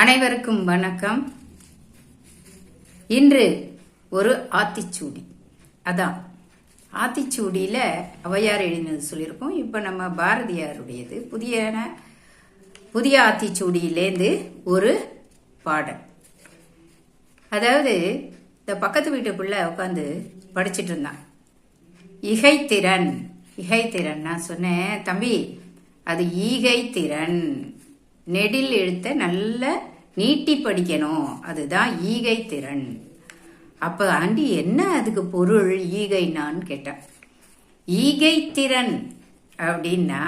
அனைவருக்கும் வணக்கம். இன்று ஒரு ஆத்திச்சூடி. அதான் ஆத்திச்சூடியில் அவையார் எழுதினது சொல்லியிருக்கோம் இப்போ நம்ம பாரதியாருடையது. புதிய புதிய ஆத்திச்சூடியிலேருந்து ஒரு பாடல். அதாவது இந்த பக்கத்து வீட்டுக்குள்ள உட்காந்து படிச்சுட்டு இருந்தான். இகைத்திறன் இகைத்திறன் நான் சொன்னேன். தம்பி அது ஈகை திறன் நெடில் எழுத்த நல்ல நீட்டி படிக்கணும். அதுதான் ஈகை திறன். அப்ப ஆண்டி என்ன அதுக்கு பொருள் ஈகைனான்னு கேட்டேன் ஈகை திறன் அப்படின்னா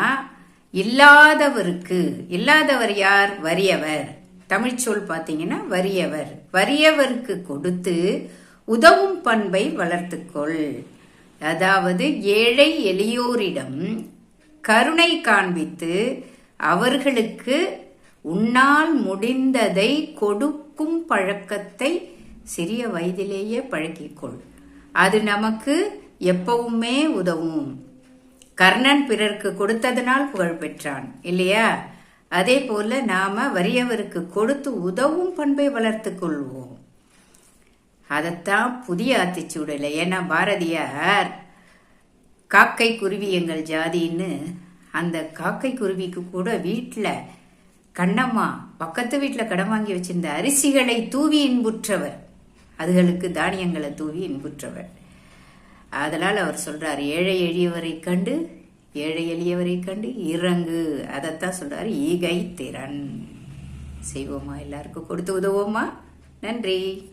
இல்லாதவருக்கு இல்லாதவர் யார்? வறியவர். தமிழ்ச்சொல் பார்த்தீங்கன்னா வறியவர். வறியவருக்கு கொடுத்து உதவும் பண்பை வளர்த்துக்கொள். அதாவது ஏழை எளியோரிடம் கருணை காண்பித்து அவர்களுக்கு உன்னால் முடிந்ததை கொடுக்கும் பழக்கத்தை சிறிய வயதிலேயே பழக்கிக்கொள். அது நமக்கு எப்பவுமே உதவும். கர்ணன் பிறர்க்கு கொடுத்ததனால் புகழ் பெற்றான் இல்லையா? அதே போல நாம வறியவருக்கு கொடுத்து உதவும் பண்பை வளர்த்து கொள்வோம். அதைத்தான் புதிய ஆத்திச்சூடல ஏன்னா பாரதியார் காக்கை குருவி எங்கள் ஜாதின்னு அந்த காக்கை குருவிக்கு கூட வீட்டில் கண்ணம்மா பக்கத்து வீட்டில் கடன் வாங்கி வச்சிருந்த அரிசிகளை தூவி இன்புற்றவர். அதுகளுக்கு தானியங்களை தூவி இன்புற்றவர். அதனால் அவர் சொல்றார் ஏழை எளியவரை கண்டு ஏழை எளியவரை கண்டு இறங்கு. அதைத்தான் சொல்றாரு ஈகை திறன். செய்வோமா? எல்லாருக்கும் கொடுத்து உதவோமா நன்றி.